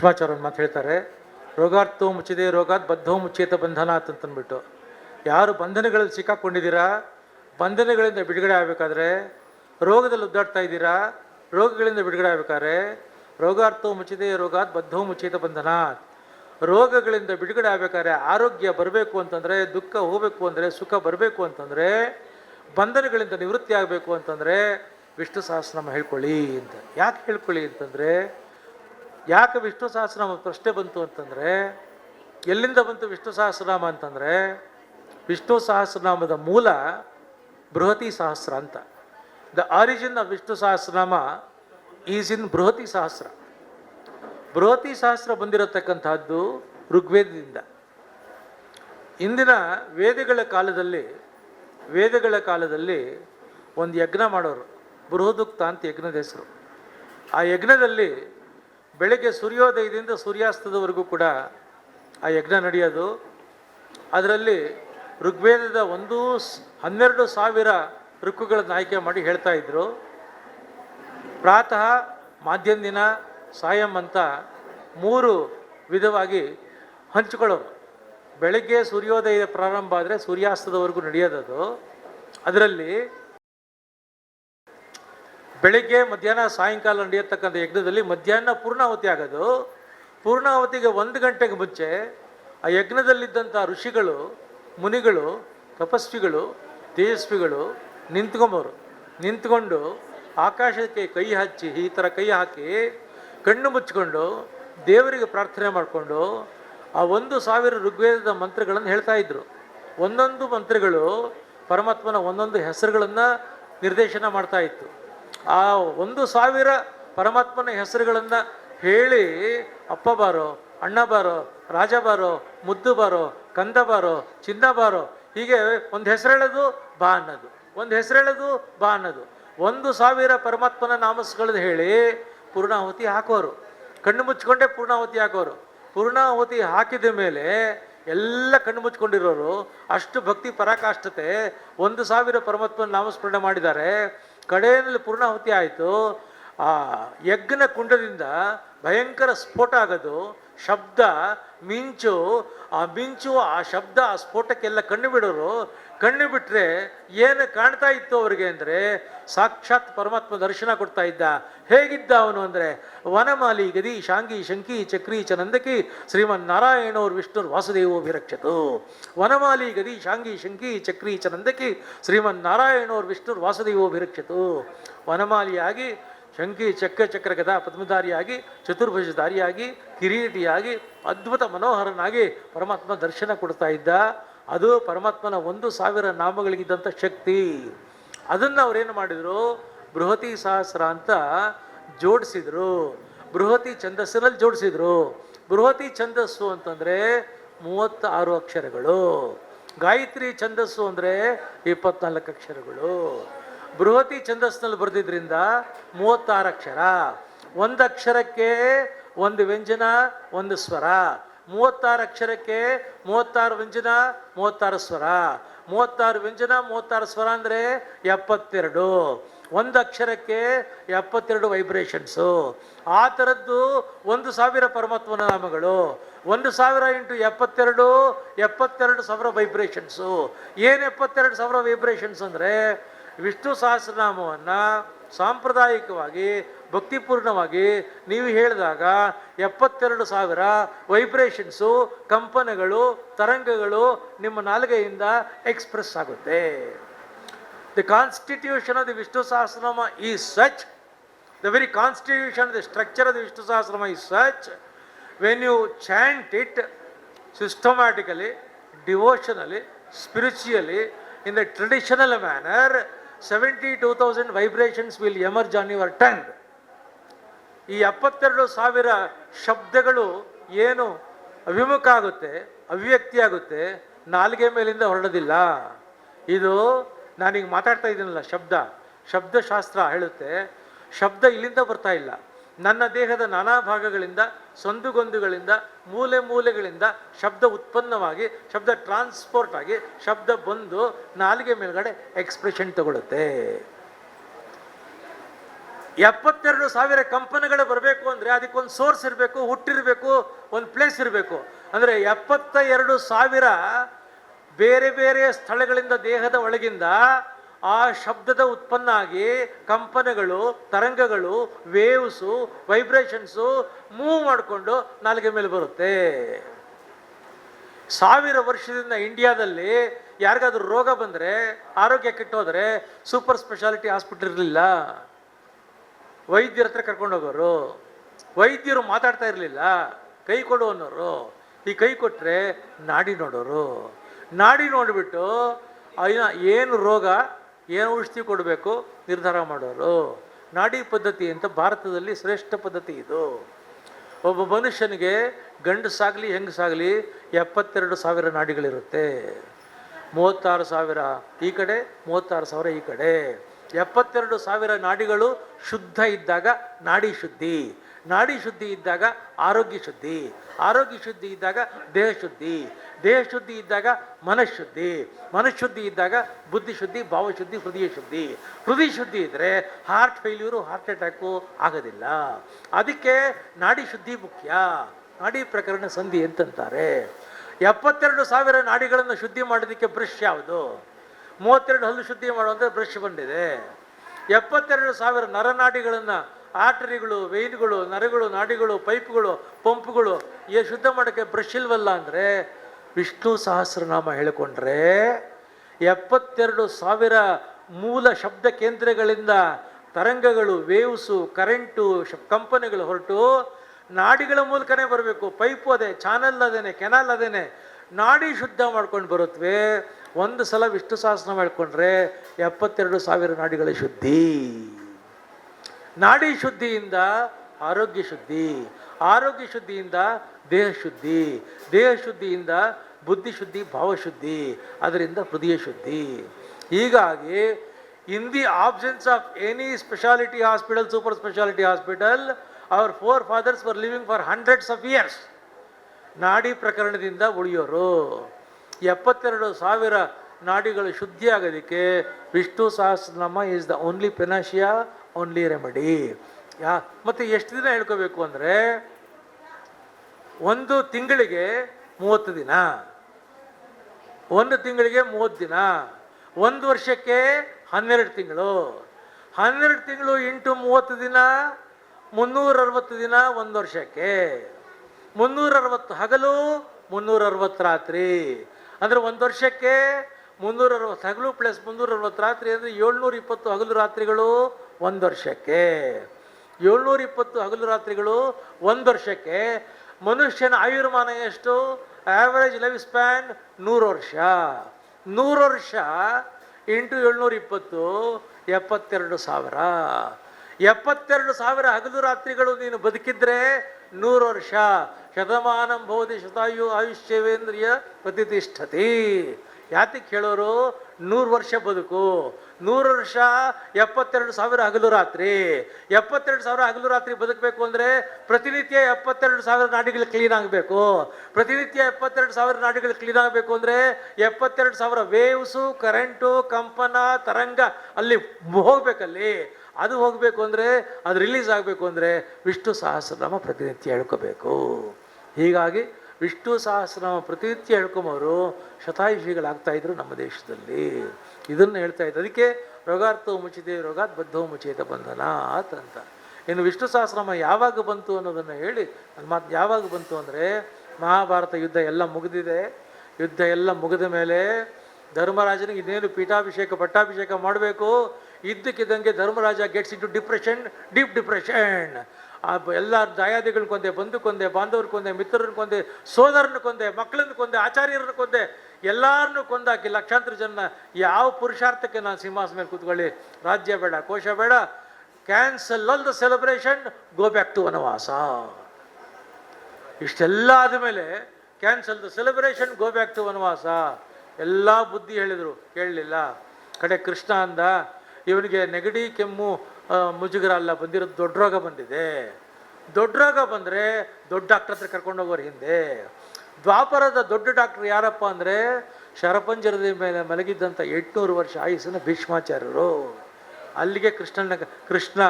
ಭೀಷ್ಮಾಚಾರ್ಯ ಮಾತು ಹೇಳ್ತಾರೆ, ರೋಗಾರ್ಥೋ ಮುಚ್ಚಿದೆ, ರೋಗಾತ್ ಬದ್ಧೋ ಮುಚ್ಚೇತ ಬಂಧನ ಅಂತಂದ್ಬಿಟ್ಟು. ಯಾರು ಬಂಧನಗಳಲ್ಲಿ ಸಿಕ್ಕಾಕೊಂಡಿದ್ದೀರಾ? ಬಂಧನಗಳಿಂದ ಬಿಡುಗಡೆ ಆಗಬೇಕಾದ್ರೆ ರೋಗದಲ್ಲಿ ಉದ್ದಾಡ್ತಾ ಇದ್ದೀರಾ? ರೋಗಗಳಿಂದ ಬಿಡುಗಡೆ ಆಗಬೇಕಾದ್ರೆ ರೋಗಾರ್ಥೋ ಮುಚ್ಚಿದೆ, ರೋಗಾತ್ ಬದ್ಧೋ ಮುಚ್ಚೇತ ಬಂಧನ ರೋಗಗಳಿಂದ ಬಿಡುಗಡೆ ಆಗಬೇಕಾದ್ರೆ ಆರೋಗ್ಯ ಬರಬೇಕು ಅಂತಂದರೆ, ದುಃಖ ಹೋಗಬೇಕು ಅಂದರೆ, ಸುಖ ಬರಬೇಕು ಅಂತಂದರೆ, ಬಂಧನಗಳಿಂದ ನಿವೃತ್ತಿ ಆಗಬೇಕು ಅಂತಂದರೆ ವಿಷ್ಣು ಸಹಸ್ರನಾಮ ಹೇಳ್ಕೊಳ್ಳಿ ಅಂತ. ಯಾಕೆ ಹೇಳ್ಕೊಳ್ಳಿ ಅಂತಂದರೆ ಯಾಕೆ ವಿಷ್ಣು ಸಹಸ್ರನಾಮ ಪ್ರಶ್ನೆ ಬಂತು ಅಂತಂದರೆ, ಎಲ್ಲಿಂದ ಬಂತು ವಿಷ್ಣು ಸಹಸ್ರನಾಮ ಅಂತಂದರೆ ವಿಷ್ಣು ಸಹಸ್ರನಾಮದ ಮೂಲ ಬೃಹತಿ ಸಹಸ್ರ ಅಂತ. The origin of Vishnu Sahasranama is in ಬೃಹತಿ ಸಹಸ್ರ. ಬೃಹತಿ ಸಹಸ್ರ ಬಂದಿರತಕ್ಕಂಥದ್ದು ಋಗ್ವೇದದಿಂದ. ಇಂದಿನ ವೇದಗಳ ಕಾಲದಲ್ಲಿ ವೇದಗಳ ಕಾಲದಲ್ಲಿ ಒಂದು ಯಜ್ಞ ಮಾಡೋರು, ಬೃಹದುಕ್ತ ಅಂತ ಯಜ್ಞದ ಹೆಸರು. ಆ ಯಜ್ಞದಲ್ಲಿ ಬೆಳಗ್ಗೆ ಸೂರ್ಯೋದಯದಿಂದ ಸೂರ್ಯಾಸ್ತದವರೆಗೂ ಕೂಡ ಆ ಯಜ್ಞ ನಡೆಯೋದು. ಅದರಲ್ಲಿ ಋಗ್ವೇದದ ಒಂದು ಹನ್ನೆರಡು ಸಾವಿರ ಋಕ್ಕುಗಳನ್ನು ಆಯ್ಕೆ ಮಾಡಿ ಹೇಳ್ತಾ ಇದ್ರು. ಪ್ರಾತಃ ಮಾಧ್ಯಮ ದಿನ ಸಾಯಂ ಅಂತ ಮೂರು ವಿಧವಾಗಿ ಹಂಚಿಕೊಳ್ಳೋರು. ಬೆಳಗ್ಗೆ ಸೂರ್ಯೋದಯ ಪ್ರಾರಂಭ ಆದರೆ ಸೂರ್ಯಾಸ್ತದವರೆಗೂ ನಡೆಯೋದದು. ಅದರಲ್ಲಿ ಬೆಳಿಗ್ಗೆ ಮಧ್ಯಾಹ್ನ, ಸಾಯಂಕಾಲ ನಡೆಯತಕ್ಕಂಥ ಯಜ್ಞದಲ್ಲಿ ಮಧ್ಯಾಹ್ನ ಪೂರ್ಣಾವತಿ ಆಗೋದು. ಪೂರ್ಣಾವತಿಗೆ ಒಂದು ಗಂಟೆಗೆ ಮುಂಚೆ ಆ ಯಜ್ಞದಲ್ಲಿದ್ದಂಥ ಋಷಿಗಳು, ಮುನಿಗಳು, ತಪಸ್ವಿಗಳು, ತೇಜಸ್ವಿಗಳು ನಿಂತ್ಕೊಂಬರು ನಿಂತ್ಕೊಂಡು ಆಕಾಶಕ್ಕೆ ಕೈ ಹಚ್ಚಿ, ಈ ಥರ ಕೈ ಹಾಕಿ ಕಣ್ಣು ಮುಚ್ಚಿಕೊಂಡು ದೇವರಿಗೆ ಪ್ರಾರ್ಥನೆ ಮಾಡಿಕೊಂಡು ಆ ಒಂದು ಸಾವಿರ ಋಗ್ವೇದದ ಮಂತ್ರಗಳನ್ನು ಹೇಳ್ತಾ ಇದ್ರು. ಒಂದೊಂದು ಮಂತ್ರಗಳು ಪರಮಾತ್ಮನ ಒಂದೊಂದು ಹೆಸರುಗಳನ್ನು ನಿರ್ದೇಶನ ಮಾಡ್ತಾ ಇತ್ತು. ಆ ಒಂದು ಸಾವಿರ ಪರಮಾತ್ಮನ ಹೆಸರುಗಳನ್ನು ಹೇಳಿ, ಅಪ್ಪ ಬಾರೋ, ಅಣ್ಣ ಬಾರೋ, ರಾಜ ಬಾರೋ, ಮುದ್ದು ಬಾರೋ, ಕಂದ ಬಾರೋ, ಚಿನ್ನ ಬಾರೋ, ಹೀಗೆ ಒಂದು ಹೆಸರು ಹೇಳೋದು ಬಾ ಅನ್ನೋದು, ಒಂದು ಹೆಸರು ಹೇಳೋದು ಬಾ ಅನ್ನೋದು. ಒಂದು ಸಾವಿರ ಪರಮಾತ್ಮನ ನಾಮಸ್ಗಳದ್ದು ಹೇಳಿ ಪೂರ್ಣಾಹುತಿ ಹಾಕೋರು. ಕಣ್ಣು ಮುಚ್ಕೊಂಡೇ ಪೂರ್ಣಾಹುತಿ ಹಾಕೋರು. ಪೂರ್ಣಾಹುತಿ ಹಾಕಿದ ಮೇಲೆ ಎಲ್ಲ ಕಣ್ಣು ಮುಚ್ಕೊಂಡಿರೋರು, ಅಷ್ಟು ಭಕ್ತಿ ಪರಾಕಾಷ್ಟತೆ ಒಂದು ಸಾವಿರ ಪರಮಾತ್ಮನ ನಾಮಸ್ಮರಣೆ ಮಾಡಿದ್ದಾರೆ. ಕಡೆಯಲ್ಲಿ ಪೂರ್ಣಾಹುತಿ ಆಯಿತು. ಆ ಯಜ್ಞನ ಕುಂಡದಿಂದ ಭಯಂಕರ ಸ್ಫೋಟ ಆಗೋದು. ಶಬ್ದ, ಮಿಂಚು, ಆ ಮಿಂಚು, ಆ ಶಬ್ದ, ಆ ಸ್ಫೋಟಕ್ಕೆಲ್ಲ ಕಣ್ಣು ಬಿಡೋರು. ಕಣ್ಣು ಬಿಟ್ಟರೆ ಏನು ಕಾಣ್ತಾ ಇತ್ತು ಅವರಿಗೆ ಅಂದರೆ ಸಾಕ್ಷಾತ್ ಪರಮಾತ್ಮ ದರ್ಶನ ಕೊಡ್ತಾ ಇದ್ದ. ಹೇಗಿದ್ದ ಅವನು ಅಂದರೆ, ವನಮಾಲಿ ಗದಿ ಶಾಂಗಿ ಶಂಕಿ ಚಕ್ರಿ ಚನಂದಕಿ ಶ್ರೀಮನ್ ನಾರಾಯಣೋರ್ ವಿಷ್ಣುರ್ ವಾಸುದೇವೋಭಿರಕ್ಷತು ವನಮಾಲಿ ಗದಿ ಶಾಂಗಿ ಶಂಕಿ ಚಕ್ರಿ ಚನಂದಕಿ ಶ್ರೀಮನ್ ನಾರಾಯಣೋರ್ ವಿಷ್ಣುರ್ ವಾಸುದೇವೋಭಿರಕ್ಷತು ವನಮಾಲಿಯಾಗಿ ಶಂಕಿ ಚಕ್ರ ಚಕ್ರ ಗದಾ ಪದ್ಮಧಾರಿಯಾಗಿ, ಚತುರ್ಭುಜಧಾರಿಯಾಗಿ, ಕಿರೀಟಿಯಾಗಿ, ಅದ್ಭುತ ಮನೋಹರನಾಗಿ ಪರಮಾತ್ಮ ದರ್ಶನ ಕೊಡ್ತಾ ಇದ್ದ. ಅದು ಪರಮಾತ್ಮನ ಒಂದು ಸಾವಿರ ನಾಮಗಳಿಗಿದ್ದಂಥ ಶಕ್ತಿ. ಅದನ್ನು ಅವರೇನು ಮಾಡಿದರು? ಬೃಹತಿ ಸಹಸ್ರ ಅಂತ ಜೋಡಿಸಿದ್ರು. ಬೃಹತಿ ಛಂದಸ್ಸಿನಲ್ಲಿ ಜೋಡಿಸಿದ್ರು. ಬೃಹತಿ ಛಂದಸ್ಸು ಅಂತಂದರೆ ಮೂವತ್ತಾರು ಅಕ್ಷರಗಳು. ಗಾಯತ್ರಿ ಛಂದಸ್ಸು ಅಂದರೆ ಇಪ್ಪತ್ನಾಲ್ಕು ಅಕ್ಷರಗಳು. ಬೃಹತಿ ಛಂದಸ್ಸಿನಲ್ಲಿ ಬರೆದಿದ್ರಿಂದ ಮೂವತ್ತಾರು ಅಕ್ಷರ. ಒಂದು ಅಕ್ಷರಕ್ಕೆ ಒಂದು ವ್ಯಂಜನ, ಒಂದು ಸ್ವರ. ಮೂವತ್ತಾರು ಅಕ್ಷರಕ್ಕೆ ಮೂವತ್ತಾರು ವ್ಯಂಜನ, ಮೂವತ್ತಾರು ಸ್ವರ. ಮೂವತ್ತಾರು ವ್ಯಂಜನ, ಮೂವತ್ತಾರು ಸ್ವರ ಅಂದರೆ ಎಪ್ಪತ್ತೆರಡು. ಒಂದು ಅಕ್ಷರಕ್ಕೆ ಎಪ್ಪತ್ತೆರಡು ವೈಬ್ರೇಷನ್ಸು ಆ ಥರದ್ದು ಒಂದು ಸಾವಿರ ಪರಮಾತ್ಮನ ನಾಮಗಳು. ಒಂದು ಸಾವಿರ ಇಂಟು ಎಪ್ಪತ್ತೆರಡು ಎಪ್ಪತ್ತೆರಡು ಸಾವಿರ ವೈಬ್ರೇಷನ್ಸು ಏನು ಎಪ್ಪತ್ತೆರಡು ಸಾವಿರ ವೈಬ್ರೇಷನ್ಸ್ ಅಂದರೆ ವಿಷ್ಣು ಸಹಸ್ರನಾಮವನ್ನು ಸಾಂಪ್ರದಾಯಿಕವಾಗಿ ಭಕ್ತಿಪೂರ್ಣವಾಗಿ ನೀವು ಹೇಳಿದಾಗ ಎಪ್ಪತ್ತೆರಡು ಸಾವಿರ ವೈಬ್ರೇಷನ್ಸು ಕಂಪನಗಳು, ತರಂಗಗಳು ನಿಮ್ಮ ನಾಲಿಗೆಯಿಂದ ಎಕ್ಸ್ಪ್ರೆಸ್ ಆಗುತ್ತೆ. The constitution of the Vishnu Sahasranama is such the very constitution the structure of the Vishnu Sahasranama is such when you chant it systematically devotionally spiritually in the traditional manner seventy two thousand vibrations will emerge on your tongue ಈ ಎಪ್ಪತ್ತೆರಡು ಸಾವಿರ ಶಬ್ದಗಳು ಏನು ಅಭಿಮುಖ ಆಗುತ್ತೆ ಅವ್ಯಕ್ತಿ ಆಗುತ್ತೆ, ನಾಲ್ಗೆ ಮೇಲಿಂದ ಹೊರಡೋದಿಲ್ಲ. ಇದು ನಾನೀಗ ಮಾತಾಡ್ತಾ ಇದ್ದೀನಲ್ಲ, ಶಬ್ದ. ಶಬ್ದಶಾಸ್ತ್ರ ಹೇಳುತ್ತೆ, ಶಬ್ದ ಇಲ್ಲಿಂದ ಬರ್ತಾ ಇಲ್ಲ. ನನ್ನ ದೇಹದ ನಾನಾ ಭಾಗಗಳಿಂದ, ಸಂದುಗೊಂದುಗಳಿಂದ, ಮೂಲೆ ಮೂಲೆಗಳಿಂದ ಶಬ್ದ ಉತ್ಪನ್ನವಾಗಿ, ಶಬ್ದ ಟ್ರಾನ್ಸ್ಪೋರ್ಟ್ ಆಗಿ, ಶಬ್ದ ಬಂದು ನಾಲಿಗೆ ಮೇಲ್ಗಡೆ ಎಕ್ಸ್ಪ್ರೆಷನ್ ತಗೊಳುತ್ತೆ. ಎಪ್ಪತ್ತೆರಡು ಸಾವಿರ ಕಂಪನಿಗಳು ಬರಬೇಕು ಅಂದರೆ ಅದಕ್ಕೊಂದು ಸೋರ್ಸ್ ಇರಬೇಕು ಹುಟ್ಟಿರಬೇಕು ಒಂದು ಪ್ಲೇಸ್ ಇರಬೇಕು. ಅಂದರೆ ಎಪ್ಪತ್ತ ಎರಡು ಸಾವಿರ ಬೇರೆ ಬೇರೆ ಸ್ಥಳಗಳಿಂದ, ದೇಹದ ಒಳಗಿಂದ ಆ ಶಬ್ದದ ಉತ್ಪನ್ನ ಆಗಿ ಕಂಪನಗಳು, ತರಂಗಗಳು ವೇವ್ಸು ವೈಬ್ರೇಷನ್ಸು ಮೂವ್ ಮಾಡಿಕೊಂಡು ನಾಲ್ಗೆ ಮೇಲೆ ಬರುತ್ತೆ. ಸಾವಿರ ವರ್ಷದಿಂದ ಇಂಡಿಯಾದಲ್ಲಿ ಯಾರಿಗಾದ್ರೂ ರೋಗ ಬಂದರೆ, ಆರೋಗ್ಯ ಕೆಟ್ಟೋದ್ರೆ ಸೂಪರ್ ಸ್ಪೆಷಾಲಿಟಿ ಹಾಸ್ಪಿಟಲ್ ಇರಲಿಲ್ಲ. ವೈದ್ಯರ ಹತ್ರ ಕರ್ಕೊಂಡು ಹೋಗೋರು, ವೈದ್ಯರು ಮಾತಾಡ್ತಾ ಇರಲಿಲ್ಲ, ಕೈ ಕೊಡು ಅನ್ನೋರು. ಈ ಕೈ ಕೊಟ್ಟರೆ ನಾಡಿ ನೋಡೋರು. ನಾಡಿ ನೋಡಿಬಿಟ್ಟು ಅಯ್ಯ, ಏನು ರೋಗ, ಏನು ಔಷಧಿ ಕೊಡಬೇಕು ನಿರ್ಧಾರ ಮಾಡೋರು. ನಾಡಿ ಪದ್ಧತಿ ಅಂತ ಭಾರತದಲ್ಲಿ ಶ್ರೇಷ್ಠ ಪದ್ಧತಿ ಇದು. ಒಬ್ಬ ಮನುಷ್ಯನಿಗೆ ಗಂಡಸಾಗಲಿ, ಹೆಂಗಸಾಗಲಿ ಎಪ್ಪತ್ತೆರಡು ಸಾವಿರ ನಾಡಿಗಳಿರುತ್ತೆ. ಮೂವತ್ತಾರು ಸಾವಿರ ಈ ಕಡೆ, ಮೂವತ್ತಾರು ಸಾವಿರ ಈ ಕಡೆ. ಎಪ್ಪತ್ತೆರಡು ಸಾವಿರ ನಾಡಿಗಳು ಶುದ್ಧ ಇದ್ದಾಗ ನಾಡಿ ಶುದ್ಧಿ ನಾಡಿ ಶುದ್ಧಿ ಇದ್ದಾಗ ಆರೋಗ್ಯ ಶುದ್ಧಿ ಆರೋಗ್ಯ ಶುದ್ಧಿ ಇದ್ದಾಗ ದೇಹ ಶುದ್ಧಿ ದೇಹ ಶುದ್ಧಿ ಇದ್ದಾಗ ಮನಃಶುದ್ಧಿ ಮನಃಶುದ್ಧಿ ಇದ್ದಾಗ ಬುದ್ಧಿ ಶುದ್ಧಿ ಭಾವಶುದ್ಧಿ ಹೃದಯ ಶುದ್ಧಿ. ಹೃದಯ ಶುದ್ಧಿ ಇದ್ದರೆ ಹಾರ್ಟ್ ಫೇಲ್ಯೂರು ಹಾರ್ಟ್ ಅಟ್ಯಾಕು ಆಗೋದಿಲ್ಲ. ಅದಕ್ಕೆ ನಾಡಿ ಶುದ್ಧಿ ಮುಖ್ಯ. ನಾಡಿ ಪ್ರಕರಣ ಸಂಧಿ ಅಂತಂತಾರೆ ಎಪ್ಪತ್ತೆರಡು ಸಾವಿರ ನಾಡಿಗಳನ್ನು ಶುದ್ಧಿ ಮಾಡೋದಕ್ಕೆ ಬ್ರಷ್ ಯಾವುದು? ಮೂವತ್ತೆರಡು ಹಲ್ಲು ಶುದ್ಧಿ ಮಾಡುವಂಥ ಬ್ರಷ್ ಬಂದಿದೆ ಎಪ್ಪತ್ತೆರಡು ಸಾವಿರ ನರನಾಡಿಗಳನ್ನು ಆಟರಿಗಳು ವೇನ್ಗಳು ನರಗಳು, ನಾಡಿಗಳು, ಪೈಪ್ಗಳು, ಪಂಪ್ಗಳು ಏ ಶುದ್ಧ ಮಾಡೋಕ್ಕೆ ಬ್ರಷ್ ಇಲ್ವಲ್ಲ ಅಂದರೆ ವಿಷ್ಣು ಸಹಸ್ರನಾಮ ಹೇಳಿಕೊಂಡ್ರೆ ಎಪ್ಪತ್ತೆರಡು ಸಾವಿರ ಮೂಲ ಶಬ್ದ ಕೇಂದ್ರಗಳಿಂದ ತರಂಗಗಳು, ವೇವ್ಸು, ಕರೆಂಟು ಕಂಪನಿಗಳು ಹೊರಟು ನಾಡಿಗಳ ಮೂಲಕನೇ ಬರಬೇಕು. ಪೈಪು ಅದೇ, ಚಾನಲ್ ಅದೇನೆ, ಕೆನಾಲ್ ಅದೇನೆ ನಾಡಿ ಶುದ್ಧ ಮಾಡ್ಕೊಂಡು ಬರುತ್ತವೆ ಒಂದು ಸಲ ವಿಷ್ಣು ಸಹಸ್ರ ಮಾಡಿಕೊಂಡ್ರೆ ಎಪ್ಪತ್ತೆರಡು ಸಾವಿರ ನಾಡಿಗಳ ಶುದ್ಧಿ. ನಾಡಿ ಶುದ್ಧಿಯಿಂದ ಆರೋಗ್ಯ ಶುದ್ಧಿ, ಆರೋಗ್ಯ ಶುದ್ಧಿಯಿಂದ ದೇಹ ಶುದ್ಧಿ, ದೇಹ ಶುದ್ಧಿಯಿಂದ ಬುದ್ಧಿ ಶುದ್ಧಿ ಭಾವಶುದ್ಧಿ ಅದರಿಂದ ಹೃದಯ ಶುದ್ಧಿ. ಹೀಗಾಗಿ in the absence of any speciality hospital super speciality hospital our forefathers for living for hundreds of years ನಾಡಿ ಪ್ರಕರಣದಿಂದ ಉಳಿಯೋರು. ಎಪ್ಪತ್ತೆರಡು ಸಾವಿರ ನಾಡಿಗಳು ಶುದ್ಧಿ ಆಗೋದಕ್ಕೆ Vishnu Sahasranama is the only panacea only remedy ಯಾ, ಮತ್ತು ಎಷ್ಟು ದಿನ ಹೇಳ್ಕೋಬೇಕು ಅಂದರೆ ಒಂದು ತಿಂಗಳಿಗೆ ಮೂವತ್ತು ದಿನ. ಒಂದು ತಿಂಗಳಿಗೆ ಮೂವತ್ತು ದಿನ. ಒಂದು ವರ್ಷಕ್ಕೆ ಹನ್ನೆರಡು ತಿಂಗಳು. ಹನ್ನೆರಡು ತಿಂಗಳು ಇಂಟು ಮೂವತ್ತು ದಿನ ಮುನ್ನೂರ ಅರವತ್ತು ದಿನ ಒಂದು ವರ್ಷಕ್ಕೆ. ಮುನ್ನೂರ ಅರವತ್ತು ಹಗಲು ಮುನ್ನೂರ ಅರವತ್ತು ರಾತ್ರಿ. ಅಂದರೆ ಒಂದು ವರ್ಷಕ್ಕೆ ಮುನ್ನೂರ ಅರವತ್ತು ಹಗಲು ಪ್ಲಸ್ ಮುನ್ನೂರ ಅರವತ್ತು ರಾತ್ರಿ ಅಂದರೆ ಏಳ್ನೂರ ಇಪ್ಪತ್ತು ಹಗಲು ರಾತ್ರಿಗಳು ಒಂದು ವರ್ಷಕ್ಕೆ. ಏಳ್ನೂರ ಇಪ್ಪತ್ತು ಹಗಲು ರಾತ್ರಿಗಳು ಒಂದು ವರ್ಷಕ್ಕೆ. ಮನುಷ್ಯನ ಆಯುರ್ಮಾನ ಎಷ್ಟು? ಆ್ಯಾವರೇಜ್ ಲೈಫ್ ಸ್ಪ್ಯಾನ್ ನೂರು ವರ್ಷ. ನೂರು ವರ್ಷ ಇಂಟು ಏಳ್ನೂರ ಇಪ್ಪತ್ತು, ಎಪ್ಪತ್ತೆರಡು ಸಾವಿರ. ಎಪ್ಪತ್ತೆರಡು ಸಾವಿರ ಹಗಲು ರಾತ್ರಿಗಳು ನೀನು ಬದುಕಿದ್ರೆ ನೂರು ವರ್ಷ. ಶತಮಾನಂ ಭವತಿ ಶತಾಯು ಆಯುಷ್ಯವೇಂದ್ರಿಯ ಪ್ರತಿಷ್ಠತಿ. ಯಾತಿ ಕೇಳೋರು? ನೂರು ವರ್ಷ ಬದುಕು. ನೂರು ವರ್ಷ ಎಪ್ಪತ್ತೆರಡು ಸಾವಿರ ಹಗಲು ರಾತ್ರಿ. ಎಪ್ಪತ್ತೆರಡು ಸಾವಿರ ಹಗಲು ರಾತ್ರಿ ಬದುಕಬೇಕು ಅಂದರೆ ಪ್ರತಿನಿತ್ಯ ಎಪ್ಪತ್ತೆರಡು ಸಾವಿರ ನಾಡಿಗಳು ಕ್ಲೀನ್ ಆಗಬೇಕು. ಪ್ರತಿನಿತ್ಯ ಎಪ್ಪತ್ತೆರಡು ಸಾವಿರ ನಾಡಿಗಳು ಕ್ಲೀನ್ ಆಗಬೇಕು ಅಂದರೆ ಎಪ್ಪತ್ತೆರಡು ಸಾವಿರ ವೇವ್ಸು, ಕರೆಂಟು, ಕಂಪನ, ತರಂಗ ಅಲ್ಲಿ ಹೋಗ್ಬೇಕಲ್ಲಿ. ಅದು ಹೋಗಬೇಕು ಅಂದರೆ, ಅದು ರಿಲೀಸ್ ಆಗಬೇಕು ಅಂದರೆ ವಿಷ್ಣು ಸಹಸ್ರನಾಮ ಪ್ರತಿನಿತ್ಯ ಹೇಳ್ಕೋಬೇಕು. ಹೀಗಾಗಿ ವಿಷ್ಣು ಸಹಸ್ರನಾಮ ಪ್ರತಿನಿತ್ಯ ಶತಾಯುಷಿಗಳಾಗ್ತಾ ಇದ್ರು ನಮ್ಮ ದೇಶದಲ್ಲಿ. ಇದನ್ನು ಹೇಳ್ತಾ ಇದ್ದರು ಅದಕ್ಕೆ ರೋಗಾರ್ಥವು ಮುಚಿತ ರೋಗಾತ್ ಬದ್ಧವು ಮುಚೇತ ಬಂಧನ ಅಂತ. ಇನ್ನು ವಿಷ್ಣು ಸಹಸ್ರನಾಮ ಯಾವಾಗ ಬಂತು ಅನ್ನೋದನ್ನು ಹೇಳಿ ನನ್ನ ಮಾತು ಯಾವಾಗ ಬಂತು ಅಂದರೆ ಮಹಾಭಾರತ ಯುದ್ಧ ಎಲ್ಲ ಮುಗಿದಿದೆ. ಯುದ್ಧ ಎಲ್ಲ ಮುಗಿದ ಮೇಲೆ ಧರ್ಮರಾಜನಿಗೆ ಇನ್ನೇನು ಪೀಠಾಭಿಷೇಕ, ಪಟ್ಟಾಭಿಷೇಕ ಮಾಡಬೇಕು? ಇದ್ದಕ್ಕಿದ್ದಂಗೆ Dharmaraja gets into depression deep depression ಆ ಎಲ್ಲ ದಾಯಾದಿಗಳನ್ನ ಕೊಂದೆ ಬಂಧು ಕೊಂದೆ, ಬಾಂಧವ್ರ ಕೊಂದೆ ಮಿತ್ರರನ್ನ ಕೊಂದೆ ಸೋದರನ್ನ ಕೊಂದೆ ಮಕ್ಕಳನ್ನ ಕೊಂದೆ ಆಚಾರ್ಯರನ್ನ ಕೊಂದೆ ಎಲ್ಲರನ್ನೂ ಕೊಂದಾಕಿ ಲಕ್ಷಾಂತರ ಜನ ಯಾವ ಪುರುಷಾರ್ಥಕ್ಕೆ ನಾನು ಸಿಂಹಾಸನ ಮೇಲೆ ಕೂತ್ಕೊಳ್ಳಿ? ರಾಜ್ಯ ಬೇಡ, ಕೋಶ ಬೇಡ. Cancel all the celebration go back to vanavasa ಇಷ್ಟೆಲ್ಲ ಆದಮೇಲೆ cancel the celebration go back to vanavasa ಎಲ್ಲ ಬುದ್ಧಿ ಹೇಳಿದರು. ಕೇಳಲಿಲ್ಲ. ಕಡೆ ಕೃಷ್ಣ ಅಂದ, ಇವನಿಗೆ ನೆಗಡಿ, ಕೆಮ್ಮು ಮುಜುಗರ ಅಲ್ಲ ಬಂದಿರೋದು ದೊಡ್ಡ ರೋಗ ಬಂದಿದೆ. ದೊಡ್ಡ ರೋಗ ಬಂದರೆ ದೊಡ್ಡ ಡಾಕ್ಟರ್ ಹತ್ರ ಕರ್ಕೊಂಡು ಹೋಗೋರು ಹಿಂದೆ. ದ್ವಾಪರದ ದೊಡ್ಡ ಡಾಕ್ಟರ್ ಯಾರಪ್ಪ ಅಂದರೆ ಶರಪಂಜರದ ಮೇಲೆ ಮಲಗಿದ್ದಂಥ ಎಂಟುನೂರು ವರ್ಷ ಆಯುಸ್ಸಿನ ಭೀಷ್ಮಾಚಾರ್ಯರು. ಅಲ್ಲಿಗೆ ಕೃಷ್ಣನ, ಕೃಷ್ಣ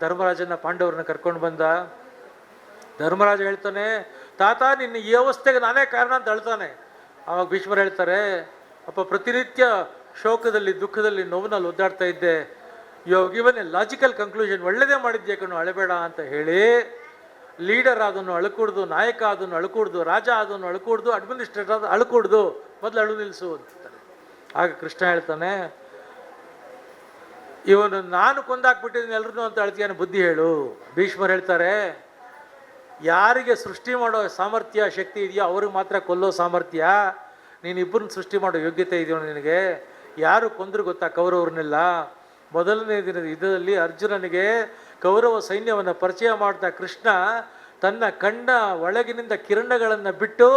ಧರ್ಮರಾಜನ ಪಾಂಡವರನ್ನ ಕರ್ಕೊಂಡು ಬಂದ. ಧರ್ಮರಾಜ ಹೇಳ್ತಾನೆ, ತಾತ, ನಿನ್ನ ಈ ಅವಸ್ಥೆಗೆ ನಾನೇ ಕಾರಣ ಅಂತ ಹೇಳ್ತಾನೆ. ಆವಾಗ ಭೀಷ್ಮರು ಹೇಳ್ತಾರೆ, ಅಪ್ಪ, ಪ್ರತಿನಿತ್ಯ ಶೋಕದಲ್ಲಿ, ದುಃಖದಲ್ಲಿ ನೋವಿನಲ್ಲಿ ಒದ್ದಾಡ್ತಾ ಇದ್ದೆ. You given a logical conclusion ಒಳ್ಳೆಯದೇ ಮಾಡಿದ್ದೆ ಕಣ್ಣು ಅಳಬೇಡ ಅಂತ ಹೇಳಿ ಲೀಡರ್ ಆದನ್ನು ಅಳ್ಕೂಡ್ದು, ನಾಯಕ ಅದನ್ನು ಅಳ್ಕೂಡ್ದು, ರಾಜ ಅದನ್ನು ಅಳ್ಕೂಡ್ದು ಅಡ್ಮಿನಿಸ್ಟ್ರೇಟರ್ ಆದ ಅಳ್ಕೂಡ್ದು, ಮೊದಲು ಅಳು ನಿಲ್ಲಿಸು ಅಂತಾರೆ. ಆಗ ಕೃಷ್ಣ ಹೇಳ್ತಾನೆ, ಇವನು ನಾನು ಕೊಂದಾಕ್ಬಿಟ್ಟಿದ್ದೀನಿ ಎಲ್ರೂ ಅಂತ ಅಳ್ತೀಯನ ಬುದ್ಧಿ ಹೇಳು. ಭೀಷ್ಮರು ಹೇಳ್ತಾರೆ, ಯಾರಿಗೆ ಸೃಷ್ಟಿ ಮಾಡೋ ಸಾಮರ್ಥ್ಯ, ಶಕ್ತಿ ಇದೆಯೋ ಅವ್ರಿಗೆ ಮಾತ್ರ ಕೊಲ್ಲೋ ಸಾಮರ್ಥ್ಯ. ನೀನು ಸೃಷ್ಟಿ ಮಾಡೋ ಯೋಗ್ಯತೆ ಇದೆಯೋ ನಿನಗೆ. ಯಾರು ಕೊಂದ್ರು ಗೊತ್ತಾ ಕೌರವ್ರನ್ನೆಲ್ಲ? ಮೊದಲನೇ ದಿನದ ಯುದ್ಧದಲ್ಲಿ ಅರ್ಜುನನಿಗೆ ಕೌರವ ಸೈನ್ಯವನ್ನು ಪರಿಚಯ ಮಾಡ್ತಾ ಕೃಷ್ಣ ತನ್ನ ಕಣ್ಣ ಒಳಗಿನಿಂದ ಕಿರಣಗಳನ್ನು ಬಿಟ್ಟು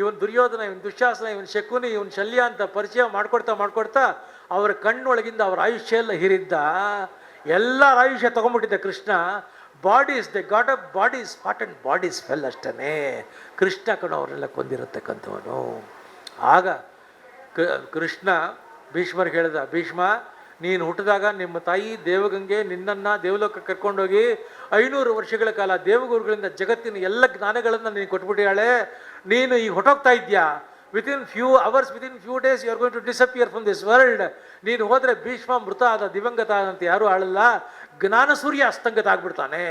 ಇವನ್ ದುರ್ಯೋಧನ, ಇವನ್ ದುಶಾಸನ ಇವನ್ ಶಕುನಿ, ಇವನ್ ಶಲ್ಯ ಅಂತ ಪರಿಚಯ ಮಾಡ್ಕೊಡ್ತಾ ಮಾಡ್ಕೊಡ್ತಾ ಅವರ ಕಣ್ಣೊಳಗಿಂದ ಅವರ ಆಯುಷ್ಯ ಎಲ್ಲ ಹಿರಿದ್ದ. ಎಲ್ಲರ ಆಯುಷ್ಯ ತಗೊಂಡ್ಬಿಟ್ಟಿದ್ದ Krishna. Bodies they got up bodies hot and bodies fell ಅಷ್ಟೇ ಕೃಷ್ಣ ಕಣ, ಅವರೆಲ್ಲ ಕೊಂದಿರತಕ್ಕಂಥವನು. ಆಗ ಕೃಷ್ಣ ಭೀಷ್ಮರಿಗೆ ಹೇಳಿದ, ಭೀಷ್ಮ ನೀನು ಹುಟ್ಟಿದಾಗ ನಿಮ್ಮ ತಾಯಿ ದೇವಗಂಗೆ ನಿನ್ನನ್ನು ದೇವಲೋಕ ಕರ್ಕೊಂಡೋಗಿ ಐನೂರು ವರ್ಷಗಳ ಕಾಲ ದೇವಗುರುಗಳಿಂದ ಜಗತ್ತಿನ ಎಲ್ಲ ಜ್ಞಾನಗಳನ್ನು ನೀನು ಕೊಟ್ಬಿಟ್ಟಿಯಾಳೆ ನೀನು ಈಗ ಹೊಟ್ಟೋಗ್ತಾ ಇದೆಯಾ within few hours within few days you are going to disappear from this world ನೀನು ಹೋದರೆ ಭೀಷ್ಮ, ಮೃತ, ಆದ ದಿವಂಗತ ಆದಂತ ಯಾರೂ ಆಳಲ್ಲ. ಜ್ಞಾನ ಸೂರ್ಯ ಅಸ್ತಂಗತ ಆಗ್ಬಿಡ್ತಾನೆ.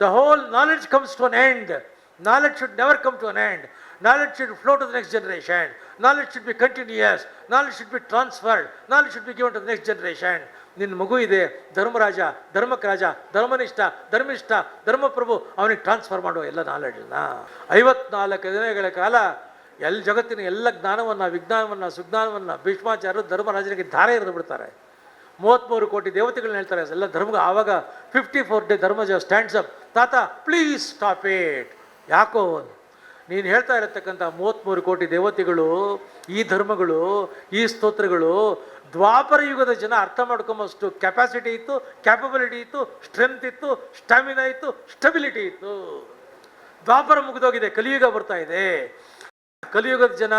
The whole knowledge comes to an end knowledge should never come to an end knowledge should flow to the next generation knowledge should be continuous knowledge should be transferred knowledge should be given to next generation ನಿನ್ನ ಮಗು ಇದೆ, ಧರ್ಮರಾಜ ಧರ್ಮಕ್ಕೆ ರಾಜ ಧರ್ಮನಿಷ್ಠ, ಧರ್ಮಿಷ್ಠ, ಧರ್ಮಪ್ರಭು, ಅವನಿಗೆ transfer ಮಾಡುವ ಎಲ್ಲ ನಾಲೆಡ್ಜನ್ನ ಐವತ್ನಾಲ್ಕು ದಿನಗಳ ಕಾಲ ಎಲ್ಲ ಜಗತ್ತಿನ ಎಲ್ಲ ಜ್ಞಾನವನ್ನು, ವಿಜ್ಞಾನವನ್ನು, ಸುಜ್ಞಾನವನ್ನು, ಭೀಷ್ಮಾಚಾರ್ಯರು ಧರ್ಮರಾಜನಿಗೆ ಧಾರೆ ಎರೆದು ಬಿಡ್ತಾರೆ. ಮೂವತ್ತ್ಮೂರು ಕೋಟಿ ದೇವತೆಗಳನ್ನ ಹೇಳ್ತಾರೆ. ಎಲ್ಲ ಧರ್ಮ ಆವಾಗ fifty four day Dharmaja stands up ತಾತ ಪ್ಲೀಸ್ ಸ್ಟಾಪ್ ಇಟ್ ಯಾಕೋ ನೀನು ಹೇಳ್ತಾ ಇರತಕ್ಕಂಥ ಮೂವತ್ತ್ಮೂರು ಕೋಟಿ ದೇವತೆಗಳು, ಈ ಧರ್ಮಗಳು, ಈ ಸ್ತೋತ್ರಗಳು, ದ್ವಾಪರ ಯುಗದ ಜನ ಅರ್ಥ ಮಾಡ್ಕೊಂಬಷ್ಟು ಕೆಪಾಸಿಟಿ ಇತ್ತು ಕ್ಯಾಪಬಿಲಿಟಿ ಇತ್ತು ಸ್ಟ್ರೆಂತ್ ಇತ್ತು ಸ್ಟಾಮಿನಾ ಇತ್ತು ಸ್ಟೆಬಿಲಿಟಿ ಇತ್ತು. ದ್ವಾಪರ ಮುಗಿದೋಗಿದೆ, ಕಲಿಯುಗ ಬರ್ತಾ ಇದೆ. ಕಲಿಯುಗದ ಜನ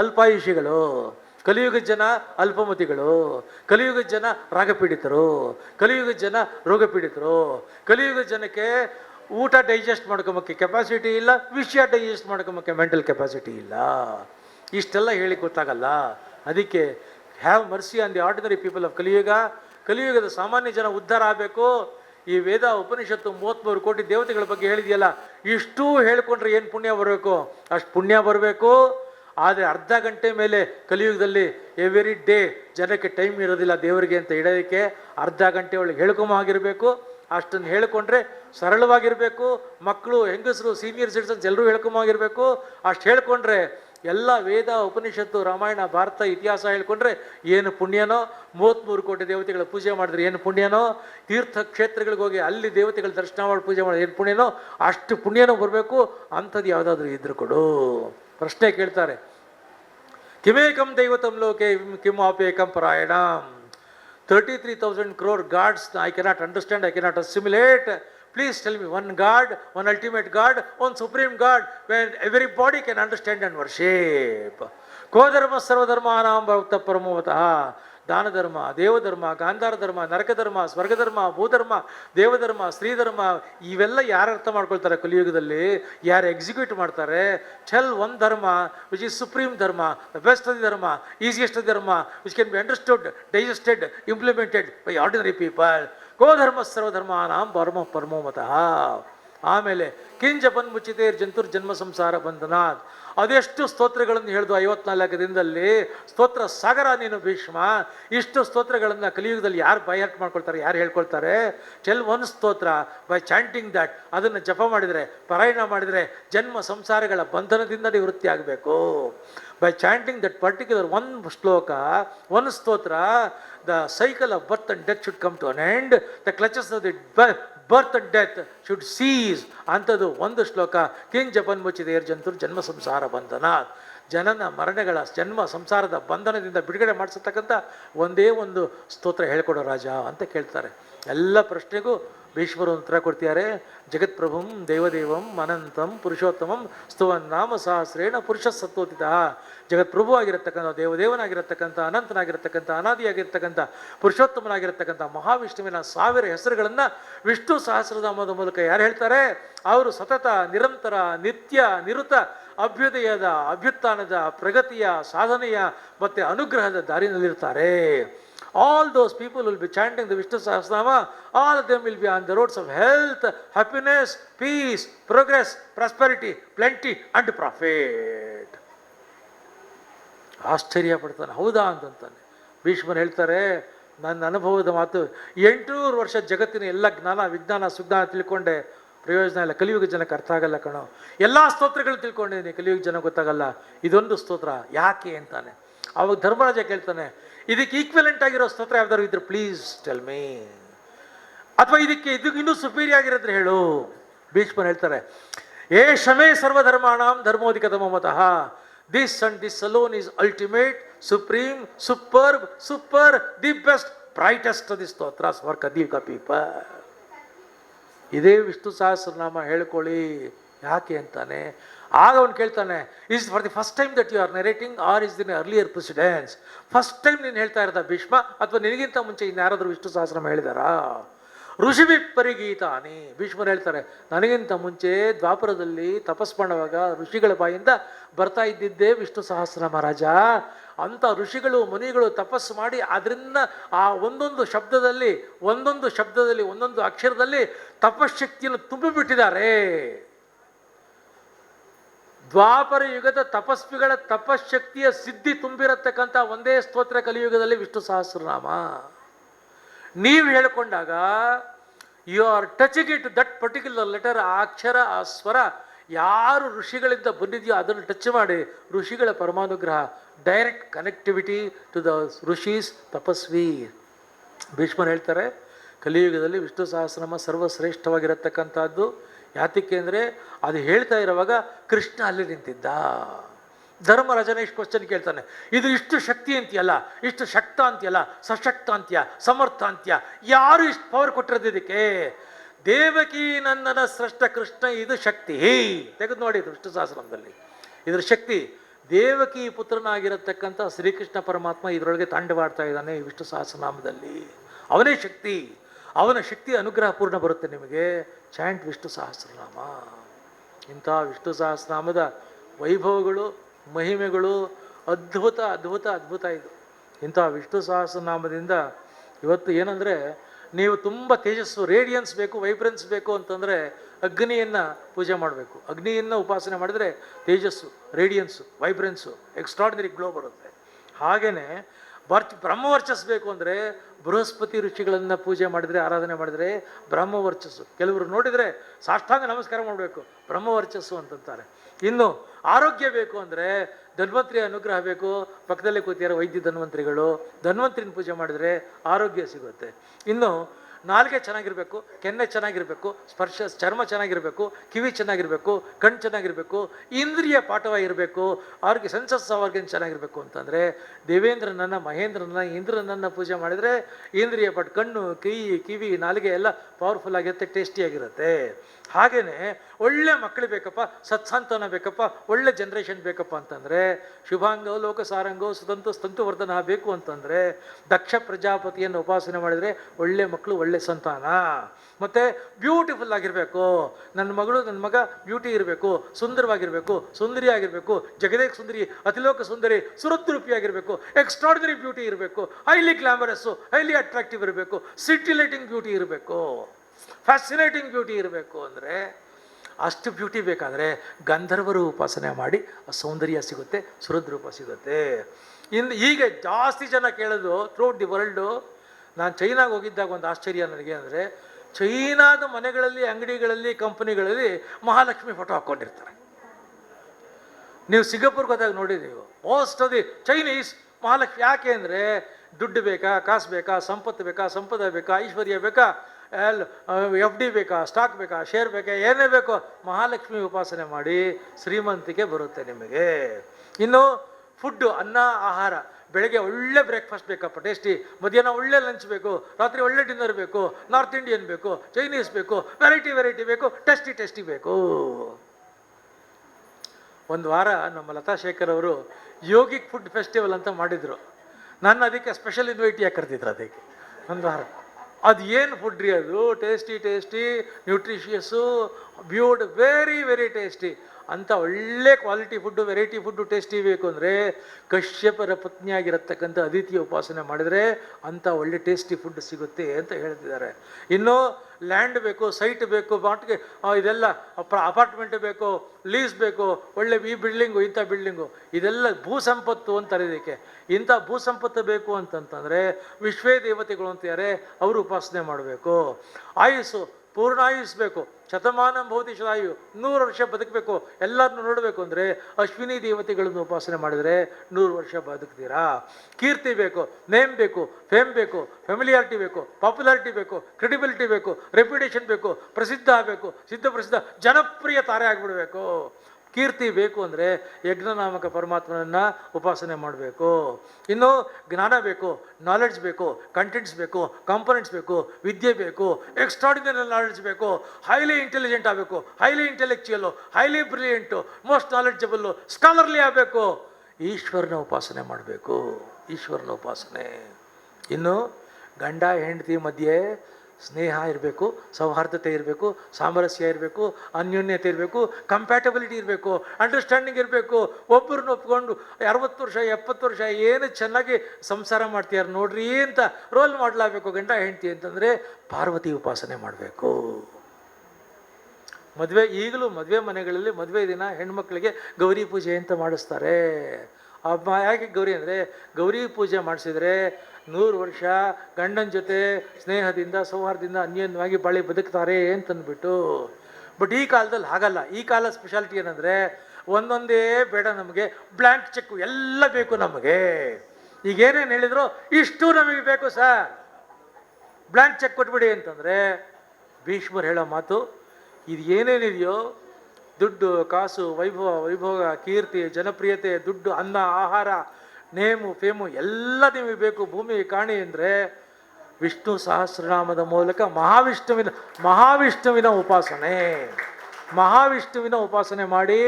ಅಲ್ಪಾಯುಷಿಗಳು, ಕಲಿಯುಗದ ಜನ ಅಲ್ಪಮತಿಗಳು, ಕಲಿಯುಗದ ಜನ ರಾಗಪೀಡಿತರು, ಕಲಿಯುಗದ ಜನ ರೋಗಪೀಡಿತರು, ಕಲಿಯುಗದ ಜನಕ್ಕೆ ಊಟ ಡೈಜೆಸ್ಟ್ ಮಾಡ್ಕೊಂಬಕ್ಕೆ ಕೆಪಾಸಿಟಿ ಇಲ್ಲ, ವಿಷಯ ಡೈಜೆಸ್ಟ್ ಮಾಡ್ಕೊಂಬಕ್ಕೆ ಮೆಂಟಲ್ ಕೆಪಾಸಿಟಿ ಇಲ್ಲ. ಇಷ್ಟೆಲ್ಲ ಹೇಳಿ ಗೊತ್ತಾಗಲ್ಲ. ಅದಕ್ಕೆ have mercy on the ordinary people of Kaliyuga ಕಲಿಯುಗದ ಸಾಮಾನ್ಯ ಜನ ಉದ್ಧಾರ ಆಗಬೇಕು. ಈ ವೇದ ಉಪನಿಷತ್ತು ಮೂವತ್ತ್ಮೂರು ಕೋಟಿ ದೇವತೆಗಳ ಬಗ್ಗೆ ಹೇಳಿದೆಯಲ್ಲ, ಇಷ್ಟೂ ಹೇಳ್ಕೊಂಡ್ರೆ ಏನು ಪುಣ್ಯ ಬರಬೇಕು? ಅಷ್ಟು ಪುಣ್ಯ ಬರಬೇಕು. ಆದರೆ ಅರ್ಧ ಗಂಟೆ ಮೇಲೆ ಕಲಿಯುಗದಲ್ಲಿ ಎವ್ರಿ ಡೇ ಜನಕ್ಕೆ ಟೈಮ್ ಇರೋದಿಲ್ಲ ದೇವರಿಗೆ ಅಂತ ಇಡೋದಕ್ಕೆ ಅರ್ಧ ಗಂಟೆ ಒಳಗೆ ಹೇಳ್ಕೊಂಬ ಆಗಿರಬೇಕು ಅಷ್ಟನ್ನು ಹೇಳ್ಕೊಂಡ್ರೆ ಸರಳವಾಗಿರಬೇಕು, ಮಕ್ಕಳು, ಹೆಂಗಸರು ಸೀನಿಯರ್ ಸಿಟಿಸನ್ಸ್ ಎಲ್ಲರೂ ಹೇಳ್ಕೊಂಬಾಗಿರಬೇಕು. ಅಷ್ಟು ಹೇಳ್ಕೊಂಡ್ರೆ ಎಲ್ಲ ವೇದ, ಉಪನಿಷತ್ತು, ರಾಮಾಯಣ, ಭಾರತ ಇತಿಹಾಸ ಹೇಳ್ಕೊಂಡ್ರೆ ಏನು ಪುಣ್ಯನೋ? ಮೂವತ್ತ್ಮೂರು ಕೋಟಿ ದೇವತೆಗಳ ಪೂಜೆ ಮಾಡಿದ್ರೆ ಏನು ಪುಣ್ಯನೋ? ತೀರ್ಥ ಕ್ಷೇತ್ರಗಳಿಗೆ ಹೋಗಿ ಅಲ್ಲಿ ದೇವತೆಗಳ ದರ್ಶನ ಮಾಡಿ ಪೂಜೆ ಮಾಡಿದ್ರೆ ಏನು ಪುಣ್ಯನೋ? ಅಷ್ಟು ಪುಣ್ಯನೋ ಬರಬೇಕು. ಅಂಥದ್ದು ಯಾವುದಾದ್ರೂ ಇದ್ರು ಕೊಡು. ಪ್ರಶ್ನೆ ಕೇಳ್ತಾರೆ, ಕಿಮೇಕಂ ದೈವತಂ ಲೋಕೆ ಕಿಮ್ ಆಪೇಕಂ ಪರಾಯಣ. Thirty three thousand crore gods I cannot understand I cannot assimilate please tell me one god one ultimate god supreme god when everybody can understand and worship ಕೋಧರ್ಮ ಸರ್ವಧರ್ಮಾನಾಂ ಭಕ್ತ ಪರಮೋತಃ ದಾನ ಧರ್ಮ ದೇವಧರ್ಮ ಗಾಂಧಾರ ಧರ್ಮ ನರಕ ಧರ್ಮ ಸ್ವರ್ಗಧರ್ಮ ಭೂಧರ್ಮ ದೇವಧರ್ಮ ಸ್ತ್ರೀಧರ್ಮ ಇವೆಲ್ಲ ಯಾರು ಅರ್ಥ ಮಾಡ್ಕೊಳ್ತಾರೆ ಕಲಿಯುಗದಲ್ಲಿ? ಯಾರು ಎಕ್ಸಿಕ್ಯೂಟ್ ಮಾಡ್ತಾರೆ? ಛಲ್ one dharma which is supreme dharma the best of dharma easiest dharma which can be understood digested implemented by ordinary people ಗೋಧರ್ಮ ಸರ್ವಧರ್ಮಾನಾಂ ಪರಮ ಪರಮೋಮತಃ ಆಮೇಲೆ ಕಿಂಜಪನ್ ಮುಚ್ಚಿತೆ ಜಂತುರ್ ಜನ್ಮ ಸಂಸಾರ ಬಂಧನಾಥ್ ಅದೆಷ್ಟು ಸ್ತೋತ್ರಗಳನ್ನು ಹೇಳಿದು ಐವತ್ನಾಲ್ಕು ದಿನದಲ್ಲಿ, ಸ್ತೋತ್ರ ಸಾಗರ ನೀನು ಭೀಷ್ಮ. ಇಷ್ಟು ಸ್ತೋತ್ರಗಳನ್ನು ಕಲಿಯುಗದಲ್ಲಿ ಯಾರು ಬೈಹರ್ಟ್ ಮಾಡ್ಕೊಳ್ತಾರೆ, ಯಾರು ಹೇಳ್ಕೊಳ್ತಾರೆ? ಚೆಲ್ ಒನ್ ಸ್ತೋತ್ರ ಬೈ ಚಾಂಟಿಂಗ್ ದಟ್ ಅದನ್ನು ಜಪ ಮಾಡಿದರೆ, ಪಾರಾಯಣ ಮಾಡಿದರೆ ಜನ್ಮ ಸಂಸಾರಗಳ ಬಂಧನದಿಂದ ನಿವೃತ್ತಿ ಆಗಬೇಕು. By chanting that particular one shloka one stotra the cycle of birth and death should come to an end the clutches of the birth and death should cease ಅಂಥದ್ದು ಒಂದು ಶ್ಲೋಕ ಕಿಂಗ್ ಜಪನ್ ಮುಚ್ಚಿದೆ ಜಂತುರ್ ಜನ್ಮ ಸಂಸಾರ ಬಂಧನ ಜನನ ಮರಣಗಳ ಜನ್ಮ ಸಂಸಾರದ ಬಂಧನದಿಂದ ಬಿಡುಗಡೆ ಮಾಡಿಸತಕ್ಕಂಥ ಒಂದೇ ಒಂದು ಸ್ತೋತ್ರ ಹೇಳ್ಕೊಡೋ ರಾಜ ಅಂತ ಕೇಳ್ತಾರೆ. ಎಲ್ಲ ಪ್ರಶ್ನೆಗೂ ಭೀಷ್ಮರು ಉತ್ತರ ಕೊಡ್ತಿದ್ದಾರೆ, ಜಗತ್ಪ್ರಭುಂ ದೇವದೇವಂ ಅನಂತಂ ಪುರುಷೋತ್ತಮಂ ಸ್ತುವನ್ ನಾಮ ಸಹಸ್ರೇಣ ಪುರುಷ ಸತ್ವೋತಿತ ಜಗತ್ಪ್ರಭು ಆಗಿರತಕ್ಕಂಥ, ದೇವದೇವನಾಗಿರತಕ್ಕಂಥ, ಅನಂತನಾಗಿರತಕ್ಕಂಥ, ಅನಾದಿಯಾಗಿರ್ತಕ್ಕಂಥ, ಪುರುಷೋತ್ತಮನಾಗಿರತಕ್ಕಂಥ ಮಹಾವಿಷ್ಣುವಿನ ಸಾವಿರ ಹೆಸರುಗಳನ್ನು ವಿಷ್ಣು ಸಹಸ್ರನಾಮದ ಮೂಲಕ ಯಾರು ಹೇಳ್ತಾರೆ? ಅವರು ಸತತ ನಿರಂತರ, ನಿತ್ಯ, ನಿರುತ ಅಭ್ಯುದಯದ, ಅಭ್ಯುತ್ಥಾನದ, ಪ್ರಗತಿಯ ಸಾಧನೆಯ ಮತ್ತು ಅನುಗ್ರಹದ ದಾರಿನಲ್ಲಿರ್ತಾರೆ. All those people will be chanting the Vishnu Sahasrama. all of them will be on the roads of health, happiness, peace, progress, prosperity, plenty, and profit. ಆಶ್ಚರ್ಯ ಪಡ್ತಾನೆ ಹೌದಾ ಅಂತಂತಾನೆ. ಭೀಷ್ಮರು ಹೇಳ್ತಾರೆ ನನ್ನ ಅನುಭವದ ಮಾತು ಎಂಟುನೂರು ವರ್ಷ ಜಗತ್ತಿನ ಎಲ್ಲ ಜ್ಞಾನ ವಿಜ್ಞಾನ ಸುಜ್ಞಾನ ತಿಳ್ಕೊಂಡೆ. ಪ್ರಯೋಜನ ಇಲ್ಲ. ಕಲಿಯುಗ ಜನಕ್ಕೆ ಅರ್ಥ ಆಗಲ್ಲ ಕಣೋ. ಎಲ್ಲ ಸ್ತೋತ್ರಗಳು ತಿಳ್ಕೊಂಡಿದ್ದೀನಿ. ಕಲಿಯುಗ ಜನ ಗೊತ್ತಾಗಲ್ಲ. ಇದೊಂದು ಸ್ತೋತ್ರ. ಯಾಕೆ? ಅಂತಾನೆ. ಅವಾಗ ಧರ್ಮರಾಜ ಕೇಳ್ತಾನೆ ಇದಕ್ಕೆ ಈಕ್ವಲೆಂಟ್ ಆಗಿರೋ ಸ್ತೋತ್ರ ಯಾವ್ದಾದ್ರು ಇದ್ರೆ ಪ್ಲೀಸ್ ಟೆಲ್ ಮೀ ಅಥವಾ ಇದಕ್ಕೆ ಇದಕ್ಕೆ ಇನ್ನೂ ಸುಪೀರಿಯರ್ ಆಗಿರೋದ್ರೆ ಹೇಳು. ಭೀಷ್ಮನ್ ಹೇಳ್ತಾರೆ, ಏ ಶಮೇ ಸರ್ವಧರ್ಮಾಣಾಂ ಧರ್ಮೋಧಿಕತಮ ಮತಃ. This and this alone is ultimate supreme super super the best brightest the stotra ಸ್ವರ್ಕ ದೀಪ ಪೀಪ ಇದೇ ವಿಷ್ಣು ಸಹಸ್ರನಾಮ ಹೇಳ್ಕೊಳ್ಳಿ. ಯಾಕೆ ಅಂತಾನೆ? ಆಗ ಅವನು ಕೇಳ್ತಾನೆ is for the first time that you are narrating or is then earlier precedence first time ನೀನು ಹೇಳ್ತಾ ಇರೋದ ಭೀಷ್ಮ ಅಥವಾ ನಿನಗಿಂತ ಮುಂಚೆ ಇನ್ಯಾರಾದರೂ ವಿಷ್ಣು ಸಹಸ್ರನಾಮ ಹೇಳಿದಾರಾ? ಋಷಿ ಪರಿಗೀತಾನಿ ಭೀಷ್ಮರು ಹೇಳ್ತಾರೆ, ನನಗಿಂತ ಮುಂಚೆ ದ್ವಾಪುರದಲ್ಲಿ ತಪಸ್ ಮಾಡುವಾಗ ಋಷಿಗಳ ಬಾಯಿಂದ ಬರ್ತಾ ಇದ್ದಿದ್ದೇ ವಿಷ್ಣು ಸಹಸ್ರ ರಾಜ. ಅಂಥ ಋಷಿಗಳು, ಮುನಿಗಳು ತಪಸ್ಸು ಮಾಡಿ ಅದರಿಂದ ಆ ಒಂದೊಂದು ಶಬ್ದದಲ್ಲಿ ಒಂದೊಂದು ಶಬ್ದದಲ್ಲಿ, ಒಂದೊಂದು ಅಕ್ಷರದಲ್ಲಿ ತಪಶಕ್ತಿಯನ್ನು ತುಂಬಿಬಿಟ್ಟಿದ್ದಾರೆ. ದ್ವಾಪರ ಯುಗದ ತಪಸ್ವಿಗಳ ತಪಶಕ್ತಿಯ ಸಿದ್ಧಿ ತುಂಬಿರತಕ್ಕಂಥ ಒಂದೇ ಸ್ತೋತ್ರ ಕಲಿಯುಗದಲ್ಲಿ ವಿಷ್ಣು ಸಹಸ್ರನಾಮ. ನೀವು ಹೇಳಿಕೊಂಡಾಗ you are touching it that particular letter ಆ ಅಕ್ಷರ ಆ ಸ್ವರ ಯಾರು ಋಷಿಗಳಿಂದ ಬಂದಿದೆಯೋ ಅದನ್ನು ಟಚ್ ಮಾಡಿ, ಋಷಿಗಳ ಪರಮಾನುಗ್ರಹ direct connectivity to the rishis ತಪಸ್ವಿ. ಭೀಷ್ಮರು ಹೇಳ್ತಾರೆ, ಕಲಿಯುಗದಲ್ಲಿ ವಿಷ್ಣು ಸಹಸ್ರನಾಮ ಸರ್ವಶ್ರೇಷ್ಠವಾಗಿರತಕ್ಕಂಥದ್ದು. ಯಾತಕ್ಕೆ ಅಂದರೆ ಅದು ಹೇಳ್ತಾ ಇರುವಾಗ ಕೃಷ್ಣ ಅಲ್ಲಿ ನಿಂತಿದ್ದ. ಧರ್ಮರಾಜನ ಇಷ್ಟು ಕ್ವಶನ್ ಕೇಳ್ತಾನೆ. ಇದು ಇಷ್ಟು ಶಕ್ತಿ ಅಂತೀಯಲ್ಲ, ಇಷ್ಟು ಶಕ್ತ ಅಂತೀಯಲ್ಲ, ಸಶಕ್ತ ಅಂತ್ಯ, ಸಮರ್ಥ ಅಂತ್ಯ, ಯಾರು ಇಷ್ಟು ಪವರ್ ಕೊಟ್ಟಿರೋದು ಇದಕ್ಕೆ? ದೇವಕಿ ನಂದನ ಸೃಷ್ಟ ಕೃಷ್ಣ, ಇದು ಶಕ್ತಿ. ತೆಗೆದು ನೋಡಿ ದೃಷ್ಟಶಾಸ್ತ್ರದಲ್ಲಿ ಇದರ ಶಕ್ತಿ, ದೇವಕಿ ಪುತ್ರನಾಗಿರತಕ್ಕಂಥ ಶ್ರೀಕೃಷ್ಣ ಪರಮಾತ್ಮ ಇದರೊಳಗೆ ತಾಂಡವಾಡ್ತಾ ಇದ್ದಾನೆ ವಿಷ್ಣು ಸಹಸ್ರನಾಮದಲ್ಲಿ ಅವನೇ ಶಕ್ತಿ. ಅವನ ಶಕ್ತಿ ಅನುಗ್ರಹ ಪೂರ್ಣ ಬರುತ್ತೆ ನಿಮಗೆ. ಚಾಂಟ್ ವಿಷ್ಣು ಸಹಸ್ರನಾಮ. ಇಂಥ ವಿಷ್ಣು ಸಹಸ್ರನಾಮದ ವೈಭವಗಳು, ಮಹಿಮೆಗಳು ಅದ್ಭುತ ಅದ್ಭುತ ಅದ್ಭುತ ಇದು. ಇಂಥ ವಿಷ್ಣು ಸಹಸ್ರನಾಮದಿಂದ ಇವತ್ತು ಏನಂದರೆ, ನೀವು ತುಂಬ ತೇಜಸ್ಸು ರೇಡಿಯನ್ಸ್ ಬೇಕು ವೈಬ್ರೆನ್ಸ್ ಬೇಕು ಅಂತಂದರೆ ಅಗ್ನಿಯನ್ನು ಪೂಜೆ ಮಾಡಬೇಕು. ಅಗ್ನಿಯನ್ನು ಉಪಾಸನೆ ಮಾಡಿದರೆ ತೇಜಸ್ಸು ರೇಡಿಯನ್ಸು ವೈಬ್ರೆನ್ಸು ಎಕ್ಸ್ಟ್ರಾಡಿನರಿ ಗ್ಲೋ ಬರುತ್ತೆ. ಹಾಗೆಯೇ ವರ್ಚ ಬ್ರಹ್ಮವರ್ಚಸ್ ಬೇಕು ಅಂದರೆ ಬೃಹಸ್ಪತಿ ಋಷಿಗಳನ್ನು ಪೂಜೆ ಮಾಡಿದರೆ, ಆರಾಧನೆ ಮಾಡಿದರೆ ಬ್ರಹ್ಮವರ್ಚಸ್ಸು ಕೆಲವರು ನೋಡಿದರೆ ಸಾಷ್ಟಾಂಗ ನಮಸ್ಕಾರ ಮಾಡಬೇಕು ಬ್ರಹ್ಮವರ್ಚಸ್ಸು ಅಂತಂತಾರೆ. ಇನ್ನು ಆರೋಗ್ಯ ಬೇಕು ಅಂದರೆ ಧನ್ವಂತ್ರಿ ಅನುಗ್ರಹ ಬೇಕು, ಪಕ್ಕದಲ್ಲೇ ಕೂತಿರೋ ವೈದ್ಯ ಧನ್ವಂತ್ರಿಗಳು. ಧನ್ವಂತ್ರಿನ ಪೂಜೆ ಮಾಡಿದರೆ ಆರೋಗ್ಯ ಸಿಗುತ್ತೆ. ಇನ್ನು ನಾಲ್ಗೆ ಚೆನ್ನಾಗಿರಬೇಕು, ಕೆನ್ನೆ ಚೆನ್ನಾಗಿರಬೇಕು, ಸ್ಪರ್ಶ, ಚರ್ಮ ಚೆನ್ನಾಗಿರಬೇಕು, ಕಿವಿ ಚೆನ್ನಾಗಿರಬೇಕು ಕಣ್ಣು ಚೆನ್ನಾಗಿರಬೇಕು, ಇಂದ್ರಿಯ ಪಾಠವಾಗಿರಬೇಕು ಅವ್ರಿಗೆ ಸೆನ್ಸಸ್ ಆರ್ಗನ್ ಚೆನ್ನಾಗಿರಬೇಕು ಅಂತಂದರೆ, ದೇವೇಂದ್ರನನ್ನು, ಮಹೇಂದ್ರನನ್ನ, ಇಂದ್ರನನ್ನು ಪೂಜೆ ಮಾಡಿದರೆ, ಇಂದ್ರಿಯ ಪಾಠ, ಕಣ್ಣು ಕಿವಿ ಕಿವಿ, ನಾಲಿಗೆ ಎಲ್ಲ ಪವರ್ಫುಲ್ ಆಗಿರುತ್ತೆ. ಟೇಸ್ಟಿಯಾಗಿರುತ್ತೆ ಹಾಗೆಯೇ ಒಳ್ಳೆ ಮಕ್ಕಳು ಬೇಕಪ್ಪ, ಸತ್ಸಾಂತನ ಬೇಕಪ್ಪ, ಒಳ್ಳೆ ಜನ್ರೇಷನ್ ಬೇಕಪ್ಪ ಅಂತಂದರೆ, ಶುಭಾಂಗೋ ಲೋಕಸಾರಂಗೋ ಸುದಂತು ಸ್ತಂತುವರ್ಧನ ಬೇಕು ಅಂತಂದರೆ, ದಕ್ಷ ಪ್ರಜಾಪತಿಯನ್ನು ಉಪಾಸನೆ ಮಾಡಿದರೆ ಒಳ್ಳೆ ಮಕ್ಕಳು ಒಳ್ಳೆ ಸಂತಾನ. ಮತ್ತು ಬ್ಯೂಟಿಫುಲ್ ಆಗಿರಬೇಕು. ನನ್ನ ಮಗಳು, ನನ್ನ ಮಗ ಬ್ಯೂಟಿ ಇರಬೇಕು, ಸುಂದರವಾಗಿರಬೇಕು ಸುಂದರಿ ಆಗಿರಬೇಕು ಜಗದೇಕ್ ಸುಂದರಿ, ಅತಿಲೋಕ ಸುಂದರಿ ಸುರದ್ರೂಪಿಯಾಗಿರಬೇಕು ಎಕ್ಸ್ಟ್ರಾರ್ಡಿನರಿ ಬ್ಯೂಟಿ ಇರಬೇಕು ಹೈಲಿ ಗ್ಲಾಮರಸ್ಸು ಹೈಲಿ ಅಟ್ರಾಕ್ಟಿವ್ ಇರಬೇಕು ಸಿಟಿಲೇಟಿಂಗ್ ಬ್ಯೂಟಿ ಇರಬೇಕು. ಫ್ಯಾಸಿನೇಟಿಂಗ್ ಬ್ಯೂಟಿ ಇರಬೇಕು ಅಂದರೆ ಅಷ್ಟು ಬ್ಯೂಟಿ ಬೇಕಾದರೆ ಗಂಧರ್ವರು ಉಪಾಸನೆ ಮಾಡಿ ಆ ಸೌಂದರ್ಯ ಸಿಗುತ್ತೆ ಸುರದ್ರೂಪ ಸಿಗುತ್ತೆ. ಇನ್ನು ಈಗ ಜಾಸ್ತಿ ಜನ ಕೇಳೋದು ಥ್ರೂಟ್ ದಿ ವರ್ಲ್ಡು ನಾನು ಚೈನಾಗೆ ಹೋಗಿದ್ದಾಗ ಒಂದು ಆಶ್ಚರ್ಯ ನನಗೆ ಅಂದರೆ ಚೈನಾದ ಮನೆಗಳಲ್ಲಿ, ಅಂಗಡಿಗಳಲ್ಲಿ, ಕಂಪನಿಗಳಲ್ಲಿ ಮಹಾಲಕ್ಷ್ಮಿ ಫೋಟೋ ಹಾಕ್ಕೊಂಡಿರ್ತಾರೆ. ನೀವು ಸಿಂಗಪುರ್ಗೆ ಹೋದಾಗ ನೋಡಿ ನೀವು most of the Chinese Mahalakshmi ಯಾಕೆ ಅಂದರೆ ದುಡ್ಡು ಬೇಕಾ, ಕಾಸು ಬೇಕಾ, ಸಂಪತ್ತು ಬೇಕಾ, ಸಂಪದ ಬೇಕಾ, ಐಶ್ವರ್ಯ ಬೇಕಾ ಎಫ್ ಡಿ ಬೇಕಾ ಸ್ಟಾಕ್ ಬೇಕಾ ಶೇರ್ ಬೇಕಾ, ಏನೇ ಬೇಕೋ ಮಹಾಲಕ್ಷ್ಮಿ ಉಪಾಸನೆ ಮಾಡಿ ಶ್ರೀಮಂತಿಕೆ ಬರುತ್ತೆ ನಿಮಗೆ. ಇನ್ನು ಫುಡ್ಡು ಅನ್ನ, ಆಹಾರ, ಬೆಳಗ್ಗೆ ಒಳ್ಳೆ ಬ್ರೇಕ್ಫಾಸ್ಟ್ ಬೇಕಪ್ಪ ಟೇಸ್ಟಿ ಮಧ್ಯಾಹ್ನ ಒಳ್ಳೆ ಲಂಚ್ ಬೇಕು, ರಾತ್ರಿ ಒಳ್ಳೆ ಡಿನ್ನರ್ ಬೇಕು ನಾರ್ತ್ ಇಂಡಿಯನ್ ಬೇಕು ಚೈನೀಸ್ ಬೇಕು ವೆರೈಟಿ ವೆರೈಟಿ ಬೇಕು ಟೇಸ್ಟಿ ಟೇಸ್ಟಿ ಬೇಕು. ಒಂದು ವಾರ ನಮ್ಮ ಲತಾ ಶೇಖರ್ ಅವರು ಯೋಗಿಕ್ ಫುಡ್ ಫೆಸ್ಟಿವಲ್ ಅಂತ ಮಾಡಿದರು. ನಾನು ಅದಕ್ಕೆ ಸ್ಪೆಷಲ್ ಇನ್ವೈಟಿಯಾಗಿ ಕರೆದಿದ್ರು ಅದಕ್ಕೆ? ಒಂದು ವಾರ. ಅದು ಏನು ಫುಡ್ ರೀ ಅದು? ಟೇಸ್ಟಿ ಟೇಸ್ಟಿ ನ್ಯೂಟ್ರಿಷಿಯಸ್ಸು ಬ್ಯೂಡ್ ವೆರಿ ವೆರಿ ಟೇಸ್ಟಿ ಅಂತ ಒಳ್ಳೆ quality food variety food tasty ಬೇಕು ಅಂದರೆ ಕಶ್ಯಪರ ಪತ್ನಿಯಾಗಿರತಕ್ಕಂಥ ಅದಿತಿಯ ಉಪಾಸನೆ ಮಾಡಿದರೆ ಅಂಥ ಒಳ್ಳೆ ಟೇಸ್ಟಿ ಫುಡ್ ಸಿಗುತ್ತೆ ಅಂತ ಹೇಳ್ತಿದ್ದಾರೆ. ಇನ್ನು ಲ್ಯಾಂಡ್ ಬೇಕು ಸೈಟ್ ಬೇಕು ಬಾಟ್ಗೆ ಇದೆಲ್ಲ ಅಪಾರ್ಟ್ಮೆಂಟ್ ಬೇಕು ಲೀಸ್ ಬೇಕು, ಒಳ್ಳೆ ಈ ಬಿಲ್ಡಿಂಗು ಇಂಥ ಬಿಲ್ಡಿಂಗು ಇದೆಲ್ಲ ಭೂ ಸಂಪತ್ತು ಅಂತಾರೆ ಇದಕ್ಕೆ. ಇಂಥ ಭೂ ಸಂಪತ್ತು ಬೇಕು ಅಂತಂತಂದರೆ ವಿಶ್ವೇ ದೇವತೆಗಳು ಅಂತಾರೆ ಅವರು ಉಪಾಸನೆ ಮಾಡಬೇಕು. ಆಯುಸ್ಸು ಪೂರ್ಣಾಯುಸ್ ಬೇಕು ಶತಮಾನ ಭೌತಿ ಶತಾಯು ನೂರು ವರ್ಷ ಬದುಕಬೇಕು. ಎಲ್ಲರನ್ನು ನೋಡಬೇಕು ಅಂದರೆ ಅಶ್ವಿನಿ ದೇವತೆಗಳನ್ನು ಉಪಾಸನೆ ಮಾಡಿದರೆ ನೂರು ವರ್ಷ ಬದುಕ್ತೀರಾ? ಕೀರ್ತಿ ಬೇಕು, ನೇಮ್ ಬೇಕು, ಫೇಮ್ ಬೇಕು ಫೆಮಿಲಿಯಾರಿಟಿ ಬೇಕು ಪಾಪ್ಯುಲಾರಿಟಿ ಬೇಕು ಕ್ರೆಡಿಬಿಲಿಟಿ ಬೇಕು ರೆಪ್ಯುಟೇಷನ್ ಬೇಕು, ಪ್ರಸಿದ್ಧ ಆಗಬೇಕು ಸಿದ್ಧ ಪ್ರಸಿದ್ಧ ಜನಪ್ರಿಯ ತಾರೆ ಆಗಿಬಿಡಬೇಕು. ಕೀರ್ತಿ ಬೇಕು ಅಂದರೆ ಯಜ್ಞನಾಮಕ ಪರಮಾತ್ಮನನ್ನು ಉಪಾಸನೆ ಮಾಡಬೇಕು. ಇನ್ನು ಜ್ಞಾನ ಬೇಕು ನಾಲೆಡ್ಜ್ ಬೇಕು ಕಂಟೆಂಟ್ಸ್ ಬೇಕು ಕಾಂಪೊನೆಂಟ್ಸ್ ಬೇಕು, ವಿದ್ಯೆ ಬೇಕು ಎಕ್ಸ್ಟ್ರಾಡಿನರಿ ನಾಲೆಡ್ಜ್ ಬೇಕು ಹೈಲಿ ಇಂಟೆಲಿಜೆಂಟ್ ಆಗಬೇಕು highly intellectual highly brilliant most knowledgeable scholarly ಆಗಬೇಕು. ಈಶ್ವರನ ಉಪಾಸನೆ ಮಾಡಬೇಕು. ಈಶ್ವರನ ಉಪಾಸನೆ. ಇನ್ನು ಗಂಡ, ಹೆಂಡತಿ ಮಧ್ಯೆ ಸ್ನೇಹ ಇರಬೇಕು, ಸೌಹಾರ್ದತೆ ಇರಬೇಕು, ಸಾಮರಸ್ಯ ಇರಬೇಕು, ಅನ್ಯೋನ್ಯತೆ ಇರಬೇಕು ಕಂಪ್ಯಾಟಬಿಲಿಟಿ ಇರಬೇಕು ಅಂಡರ್ಸ್ಟ್ಯಾಂಡಿಂಗ್ ಇರಬೇಕು. ಒಬ್ಬರನ್ನ ಒಪ್ಕೊಂಡು ಅರವತ್ತು ವರ್ಷ, ಎಪ್ಪತ್ತು ವರ್ಷ ಏನು ಚೆನ್ನಾಗಿ ಸಂಸಾರ ಮಾಡ್ತೀಯಾರ ನೋಡ್ರಿ ಅಂತ ರೋಲ್ ಮಾಡಲಾಗಬೇಕು ಗಂಡ, ಹೆಂಡತಿ ಅಂತಂದರೆ ಪಾರ್ವತಿ ಉಪಾಸನೆ ಮಾಡಬೇಕು. ಮದುವೆ ಈಗಲೂ ಮದುವೆ ಮನೆಗಳಲ್ಲಿ ಮದುವೆ ದಿನ ಹೆಣ್ಮಕ್ಳಿಗೆ ಗೌರಿ ಪೂಜೆ ಅಂತ ಮಾಡಿಸ್ತಾರೆ. ಅಬ್ಬ ಯಾಕೆ ಗೌರಿ ಅಂದರೆ ಗೌರಿ ಪೂಜೆ ಮಾಡಿಸಿದರೆ ನೂರು ವರ್ಷ ಗಂಡನ ಜೊತೆ ಸ್ನೇಹದಿಂದ, ಸೌಹಾರ್ದದಿಂದ ಅನ್ಯೋನ್ಯವಾಗಿ ಬಾಳಿ ಬದುಕ್ತಾರೆ ಅಂತಂದ್ಬಿಟ್ಟು. ಬಟ್ ಈ ಕಾಲದಲ್ಲಿ ಹಾಗಲ್ಲ. ಈ ಕಾಲ ಸ್ಪೆಷಾಲಿಟಿ ಏನಂದರೆ ಒಂದೊಂದೇ ಬೇಡ ನಮಗೆ ಬ್ಲ್ಯಾಂಕ್ ಚೆಕ್ ಎಲ್ಲ ಬೇಕು ನಮಗೆ. ಈಗ ಏನೇನು ಹೇಳಿದ್ರು? ಇಷ್ಟು ನಮಗೆ ಬೇಕು ಸರ್. ಬ್ಲ್ಯಾಂಕ್ ಚೆಕ್ ಕೊಟ್ಬಿಡಿ ಅಂತಂದರೆ ಭೀಷ್ಮರು ಹೇಳೋ ಮಾತು, ಇದು ಏನೇನಿದೆಯೋ ದುಡ್ಡು, ಕಾಸು, ವೈಭವ, ವೈಭೋಗ, ಕೀರ್ತಿ, ಜನಪ್ರಿಯತೆ, ದುಡ್ಡು, ಅನ್ನ, ಆಹಾರ, ನೇಮು, ಫೇಮು ಎಲ್ಲ ನಿಮಗೆ ಬೇಕು. ಭೂಮಿ, ಕಾಣಿ ಅಂದರೆ ವಿಷ್ಣು ಸಹಸ್ರನಾಮದ ಮೂಲಕ ಮಹಾವಿಷ್ಣುವಿನ ಮಹಾವಿಷ್ಣುವಿನ ಉಪಾಸನೆ. ಮಹಾವಿಷ್ಣುವಿನ ಉಪಾಸನೆ ಮಾಡಿ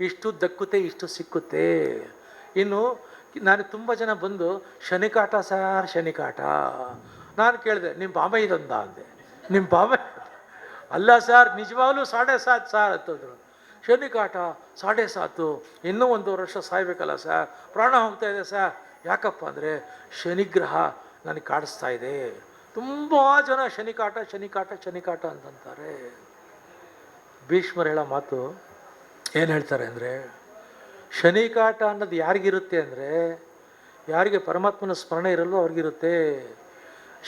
ಇಷ್ಟು ದಕ್ಕುತ್ತೆ, ಇಷ್ಟು ಸಿಕ್ಕುತ್ತೆ. ಇನ್ನು ನಾನು ತುಂಬ ಜನ ಬಂದು, ಶನಿಕಾಟ ಸಾರ್, ಶನಿಕಾಟ. ನಾನು ಕೇಳಿದೆ ನಿಮ್ಮ ಬಾಮ ಇದೊಂದ ಅಂದೆ. ನಿಮ್ಮ ಬಾಮ ಅಲ್ಲ ಸರ್, ನಿಜವಾಗ್ಲೂ ಸಾಡೆ ಸಾತ್ ಸಾರ್ ಅಂತಂದ್ರು. ಶನಿಕಾಟ ಸಾಡೆ ಸಾತು, ಇನ್ನೂ ಒಂದು ವರ್ಷ ಸಾಯ್ಬೇಕಲ್ಲ ಸರ್? ಪ್ರಾಣ ಹೋಗ್ತಾ ಇದೆ ಸರ್. ಯಾಕಪ್ಪ ಅಂದರೆ ಶನಿಗ್ರಹ ನನಗೆ ಕಾಡಿಸ್ತಾ ಇದೆ. ತುಂಬ ಜನ ಶನಿಕಾಟ ಶನಿಕಾಟ ಶನಿಕಾಟ ಅಂತಂತಾರೆ. ಭೀಷ್ಮರು ಹೇಳೋ ಮಾತು ಏನು ಹೇಳ್ತಾರೆ ಅಂದರೆ ಶನಿಕಾಟ ಅನ್ನೋದು ಯಾರಿಗಿರುತ್ತೆ ಅಂದರೆ, ಯಾರಿಗೆ ಪರಮಾತ್ಮನ ಸ್ಮರಣೆ ಇರಲ್ವೋ ಅವ್ರಿಗಿರುತ್ತೆ.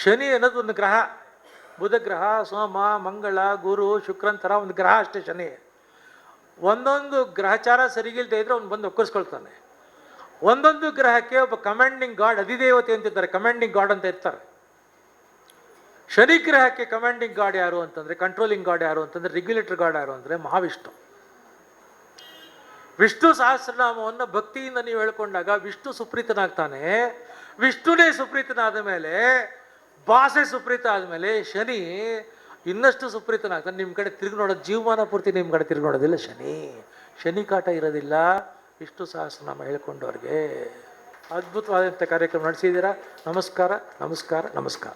ಶನಿ ಅನ್ನೋದು ಒಂದು ಗ್ರಹ. ಬುಧ ಗ್ರಹ, ಸೋಮ, ಮಂಗಳ, ಗುರು ಶುಕ್ರಂತರ ಒಂದು ಗ್ರಹ ಅಷ್ಟೇ ಶನಿ. ಒಂದೊಂದು ಗ್ರಹಚಾರ ಸರಿಗಿಲ್ದೇ ಇದ್ರೆ ಅವ್ನು ಬಂದು ಒಕ್ಕರಿಸ್ಕೊಳ್ತಾನೆ ಒಂದೊಂದು ಗ್ರಹಕ್ಕೆ ಒಬ್ಬ ಕಮಾಂಡಿಂಗ್ ಗಾಡ್ ಅಧಿದೇವತೆ ಅಂತಿರ್ತಾರೆ. ಕಮಾಂಡಿಂಗ್ ಗಾಡ್ ಅಂತ ಇರ್ತಾರೆ. ಶನಿ ಗ್ರಹಕ್ಕೆ ಕಮಾಂಡಿಂಗ್ ಗಾಡ್ ಯಾರು ಅಂತಂದರೆ ಕಂಟ್ರೋಲಿಂಗ್ ಗಾಡ್ ಯಾರು ಅಂತಂದರೆ ರೆಗ್ಯುಲೇಟರ್ ಗಾಡ್ ಯಾರು ಅಂದರೆ ಮಹಾವಿಷ್ಣು. ವಿಷ್ಣು ಸಹಸ್ರನಾಮವನ್ನು ಭಕ್ತಿಯಿಂದ ನೀವು ಹೇಳ್ಕೊಂಡಾಗ ವಿಷ್ಣು ಸುಪ್ರೀತನಾಗ್ತಾನೆ. ವಿಷ್ಣುನೇ ಸುಪ್ರೀತನಾದ ಮೇಲೆ ಭಾಷೆ ಸುಪ್ರೀತ ಆದಮೇಲೆ ಶನಿ ಇನ್ನಷ್ಟು ಸುಪ್ರೀತನಾಗ್ತಾನೆ ನಿಮ್ಮ ಕಡೆ ತಿರುಗಿ ನೋಡೋದು, ಜೀವಮಾನ ಪೂರ್ತಿ ನಿಮ್ಮ ಕಡೆ ತಿರುಗಿ ನೋಡೋದಿಲ್ಲ ಶನಿ. ಶನಿ ಕಾಟ ಇರೋದಿಲ್ಲ. ಇಷ್ಟು ಸಾಹಸ ನಮ್ಮ ಹೇಳ್ಕೊಂಡವ್ರಿಗೆ. ಅದ್ಭುತವಾದಂಥ ಕಾರ್ಯಕ್ರಮ ನಡೆಸಿದ್ದೀರಾ? ನಮಸ್ಕಾರ ನಮಸ್ಕಾರ ನಮಸ್ಕಾರ.